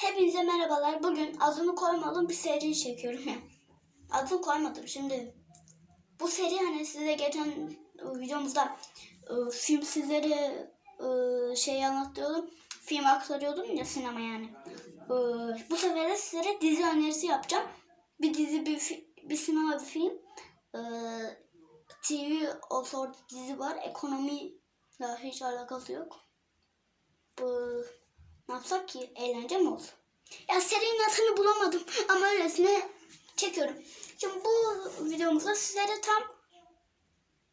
Hepinize merhabalar. Bugün adını koymadığım bir seri çekiyorum ya. Adını koymadım. Şimdi bu seri hani size geçen e, videomuzda e, film sizleri e, şey anlatıyordum. Film aktarıyordum ya sinema yani. Bu sefer de sizlere dizi önerisi yapacağım. Bir dizi, bir, bir sinema, bir film. TV o sort dizi var. Ekonomiyle hiç alakası yok. Bu ne yapsak ki? Eğlence mi olsun? Ya serinin adını bulamadım ama öylesine çekiyorum. Şimdi bu videomuzda sizlere tam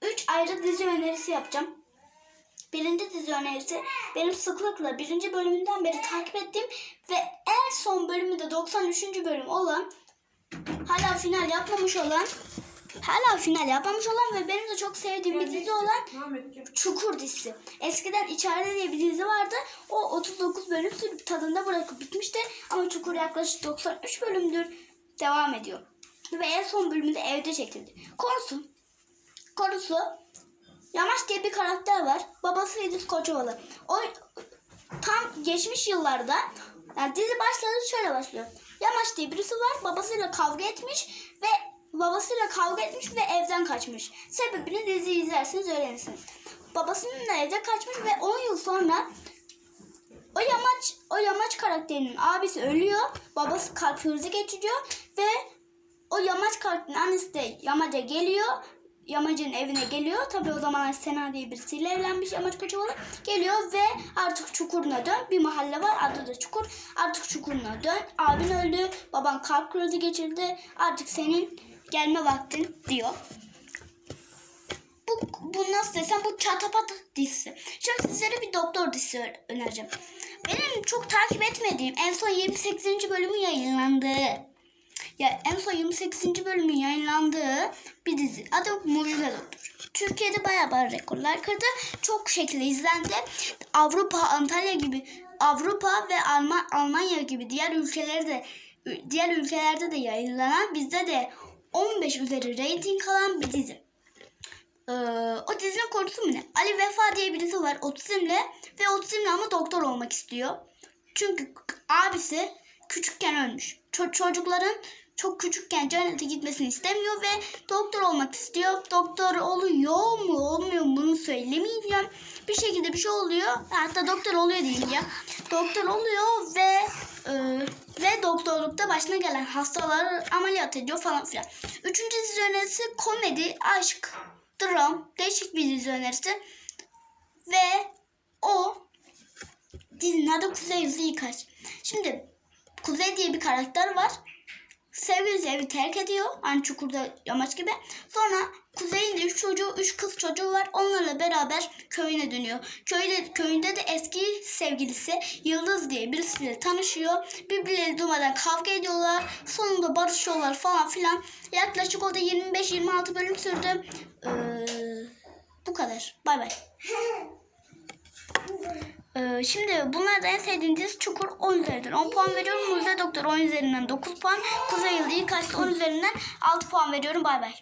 3 ayrı dizi önerisi yapacağım. Birinci dizi önerisi benim sıklıkla birinci bölümünden beri takip ettiğim ve en son bölümü de 93. bölüm olan hala final yapmamış olan hala final yapmamış olan ve benim de çok sevdiğim bir dizi olan Çukur dizisi. Eskiden İçeride diye bir dizi vardı. O 39 bölüm sürüp tadında bırakıp bitmişti. Ama Çukur yaklaşık 93 bölümdür devam ediyor. Ve en son bölümü de evde çekildi. Konusu, konusu Yamaç diye bir karakter var. Babası İdris Koçovalı. O tam geçmiş yıllarda yani dizi başladı şöyle başlıyor. Yamaç diye birisi var. Babasıyla kavga etmiş ve babasıyla kavga etmiş ve evden kaçmış. Sebebini dizi izlerseniz öğrenirsiniz. Babasının evde kaçmış ve 10 yıl sonra o yamaç o yamaç karakterinin abisi ölüyor. Babası kalp krizi geçiriyor ve o yamaç karakterinin annesi de yamaca geliyor. Yamacın evine geliyor. Tabii o zamanlar Sena diye birisiyle evlenmiş Yamaç Koçovalı. Geliyor ve artık çukuruna dön. Bir mahalle var adı da Çukur. Artık çukuruna dön. Abin öldü. Baban kalp krizi geçirdi. Artık senin gelme vaktin diyor. Bu, bu nasıl desem bu çatapat dizisi. Şimdi sizlere bir doktor dizisi önereceğim. Benim çok takip etmediğim en son 28. bölümü yayınlandı. Ya en son 28. bölümün yayınlandığı bir dizi. Adı Mucize Doktor. Türkiye'de bayağı bayağı rekorlar kırdı. Çok şekilde izlendi. Avrupa, Antalya gibi Avrupa ve Alman, Almanya gibi diğer ülkelerde diğer ülkelerde de yayınlanan bizde de 15 üzeri reyting alan bir dizi. Ee, o dizinin konusu mu ne? Ali Vefa diye birisi var otizmle ve otizmle ama doktor olmak istiyor. Çünkü abisi küçükken ölmüş. Ço- çocukların çok küçükken cennete gitmesini istemiyor ve doktor olmak istiyor. Doktor oluyor mu olmuyor mu bunu söylemeyeceğim. Bir şekilde bir şey oluyor. Hatta doktor oluyor ya. Doktor oluyor ve e, ve doktorlukta başına gelen hastaları ameliyat ediyor falan filan. Üçüncü dizi önerisi komedi, aşk, dram, değişik bir dizi önerisi. Ve o dizinin adı Kuzey Hızlı Yıkaç. Şimdi Kuzey diye bir karakter var. Sevgilisi evi terk ediyor. Aynı çukurda yamaç gibi. Sonra Kuzey'in de üç çocuğu, üç kız çocuğu var. Onlarla beraber köyüne dönüyor. Köyde, köyünde de eski sevgilisi Yıldız diye birisiyle tanışıyor. Birbirleri durmadan kavga ediyorlar. Sonunda barışıyorlar falan filan. Yaklaşık o da 25-26 bölüm sürdü. Ee, bu kadar. Bay bay. Ee, şimdi bunlardan en sevdiğim dizi Çukur 10 üzerinden 10 puan veriyorum. Mucize Doktor 10 üzerinden 9 puan. Kuzey Yıldızı Kaçtı 10 üzerinden 6 puan veriyorum. Bay bay.